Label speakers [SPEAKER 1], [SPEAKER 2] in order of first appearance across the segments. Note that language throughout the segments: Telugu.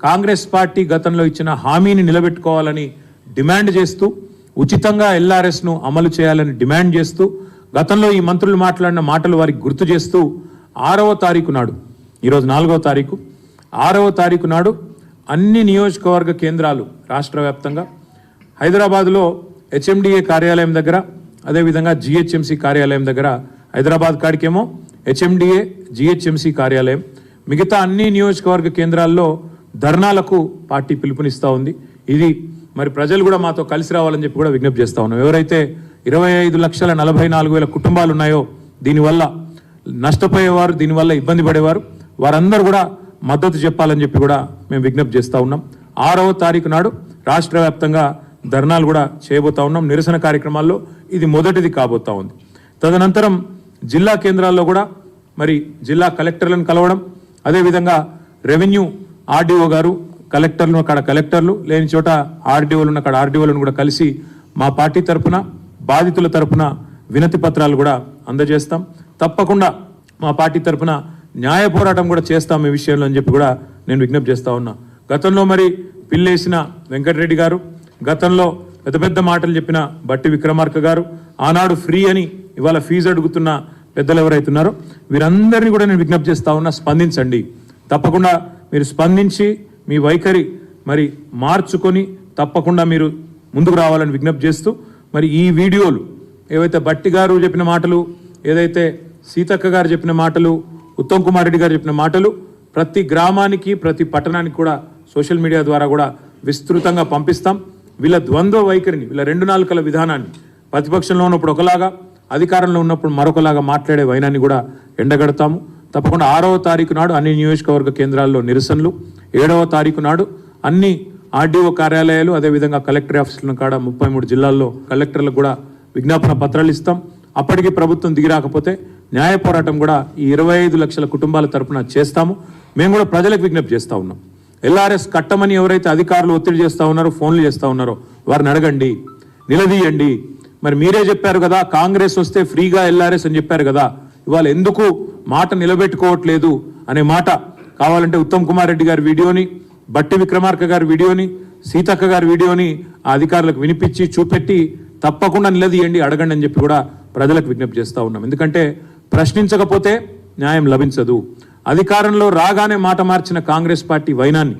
[SPEAKER 1] కాంగ్రెస్ పార్టీ గతంలో ఇచ్చిన హామీని నిలబెట్టుకోవాలని డిమాండ్ చేస్తూ ఉచితంగా ఎల్ఆర్ఎస్ను అమలు చేయాలని డిమాండ్ చేస్తూ గతంలో ఈ మంత్రులు మాట్లాడిన మాటలు వారికి గుర్తు చేస్తూ ఆరవ తారీఖు నాడు ఈరోజు నాలుగవ తారీఖు ఆరవ తారీఖు నాడు అన్ని నియోజకవర్గ కేంద్రాలు రాష్ట్ర వ్యాప్తంగా హైదరాబాద్లో హెచ్ఎండిఏ కార్యాలయం దగ్గర అదేవిధంగా జిహెచ్ఎంసి కార్యాలయం దగ్గర హైదరాబాద్ కాడికేమో హెచ్ఎండిఏ జిహెచ్ఎంసి కార్యాలయం మిగతా అన్ని నియోజకవర్గ కేంద్రాల్లో ధర్నాలకు పార్టీ పిలుపునిస్తూ ఉంది. ఇది మరి ప్రజలు కూడా మాతో కలిసి రావాలని చెప్పి కూడా విజ్ఞప్తి చేస్తా ఉన్నాం. ఎవరైతే ఇరవై ఐదు లక్షల నలభై నాలుగు వేల కుటుంబాలు ఉన్నాయో దీనివల్ల నష్టపోయేవారు దీనివల్ల ఇబ్బంది పడేవారు వారందరూ కూడా మద్దతు చెప్పాలని చెప్పి కూడా మేము విజ్ఞప్తి చేస్తూ ఉన్నాం. ఆరవ తారీఖు నాడు రాష్ట్ర వ్యాప్తంగా ధర్నాలు కూడా చేయబోతా ఉన్నాం. నిరసన కార్యక్రమాల్లో ఇది మొదటిది కాబోతా ఉంది. తదనంతరం జిల్లా కేంద్రాల్లో కూడా మరి జిల్లా కలెక్టర్లను కలవడం అదేవిధంగా రెవెన్యూ ఆర్డీఓ గారు కలెక్టర్లు అక్కడ కలెక్టర్లు లేని చోట ఆర్డీఓలు ఉన్న అక్కడ ఆర్డీఓలను కూడా కలిసి మా పార్టీ తరపున బాధితుల తరపున వినతి పత్రాలు కూడా అందజేస్తాం. తప్పకుండా మా పార్టీ తరపున న్యాయ పోరాటం కూడా చేస్తాం ఈ విషయంలో అని చెప్పి కూడా నేను విజ్ఞప్తి చేస్తా ఉన్నా. గతంలో మరి పిల్లేసిన వెంకటరెడ్డి గారు గతంలో పెద్ద పెద్ద మాటలు చెప్పిన బట్టి విక్రమార్క గారు ఆనాడు ఫ్రీ అని ఇవాళ ఫీజు అడుగుతున్న పెద్దలు ఎవరైతున్నారో వీరందరినీ కూడా నేను విజ్ఞప్తి చేస్తా ఉన్నా స్పందించండి. తప్పకుండా మీరు స్పందించి మీ వైఖరి మరి మార్చుకొని తప్పకుండా మీరు ముందుకు రావాలని విజ్ఞప్తి చేస్తూ మరి ఈ వీడియోలు ఏవైతే బట్టి గారు చెప్పిన మాటలు ఏదైతే సీతక్క గారు చెప్పిన మాటలు ఉత్తమ్ కుమార్ రెడ్డి గారు చెప్పిన మాటలు ప్రతి గ్రామానికి ప్రతి పట్టణానికి కూడా సోషల్ మీడియా ద్వారా కూడా విస్తృతంగా పంపిస్తాం. వీళ్ళ ద్వంద్వ వైఖరిని వీళ్ళ రెండు నాలుకల విధానాన్ని ప్రతిపక్షంలో ఉన్నప్పుడు ఒకలాగా అధికారంలో ఉన్నప్పుడు మరొకలాగా మాట్లాడే వైనాన్ని కూడా ఎండగడతాము. తప్పకుండా ఆరవ తారీఖు నాడు అన్ని నియోజకవర్గ కేంద్రాల్లో నిరసనలు. ఏడవ తారీఖు నాడు అన్ని ఆర్డీఓ కార్యాలయాలు అదేవిధంగా కలెక్టర్ ఆఫీసులను కాడ ముప్పై మూడు జిల్లాల్లో కలెక్టర్లకు కూడా విజ్ఞాపన పత్రాలు ఇస్తాం. అప్పటికి ప్రభుత్వం దిగిరాకపోతే న్యాయ పోరాటం కూడా ఈ ఇరవై ఐదు లక్షల కుటుంబాల తరపున చేస్తాము. మేము కూడా ప్రజలకు విజ్ఞప్తి చేస్తా ఉన్నాం. ఎల్ఆర్ఎస్ కట్టమని ఎవరైతే అధికారులు ఒత్తిడి చేస్తూ ఉన్నారో ఫోన్లు చేస్తూ ఉన్నారో వారిని అడగండి నిలదీయండి. మరి మీరే చెప్పారు కదా కాంగ్రెస్ వస్తే ఫ్రీగా ఎల్ఆర్ఎస్ అని చెప్పారు కదా ఇవాళ ఎందుకు మాట నిలబెట్టుకోవట్లేదు అనే మాట కావాలంటే ఉత్తమ్ కుమార్ రెడ్డి గారి వీడియోని బట్టి విక్రమార్క గారి వీడియోని సీతక్క గారి వీడియోని ఆ అధికారులకు వినిపించి చూపెట్టి తప్పకుండా నిలదీయండి అడగండి అని చెప్పి కూడా ప్రజలకు విజ్ఞప్తి చేస్తూ ఉన్నాం. ఎందుకంటే ప్రశ్నించకపోతే న్యాయం లభించదు. అధికారంలో రాగానే మాట మార్చిన కాంగ్రెస్ పార్టీ వైనాన్ని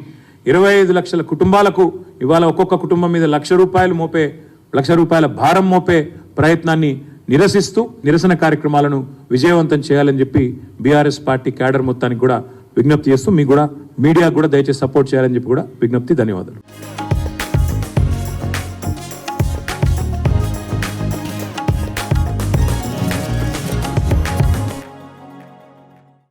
[SPEAKER 1] ఇరవై ఐదు లక్షల కుటుంబాలకు ఇవాళ ఒక్కొక్క కుటుంబం మీద లక్ష రూపాయలు మోపే లక్ష రూపాయల భారం మోపే ప్రయత్నాన్ని నిరసిస్తూ నిరసన కార్యక్రమాలను విజయవంతం చేయాలని చెప్పి బీఆర్ఎస్ పార్టీ క్యాడర్ మొత్తానికి కూడా విజ్ఞప్తి చేస్తూ మీకు కూడా మీడియాకు కూడా దయచేసి సపోర్ట్ చేయాలని చెప్పి కూడా విజ్ఞప్తి ధన్యవాదాలు.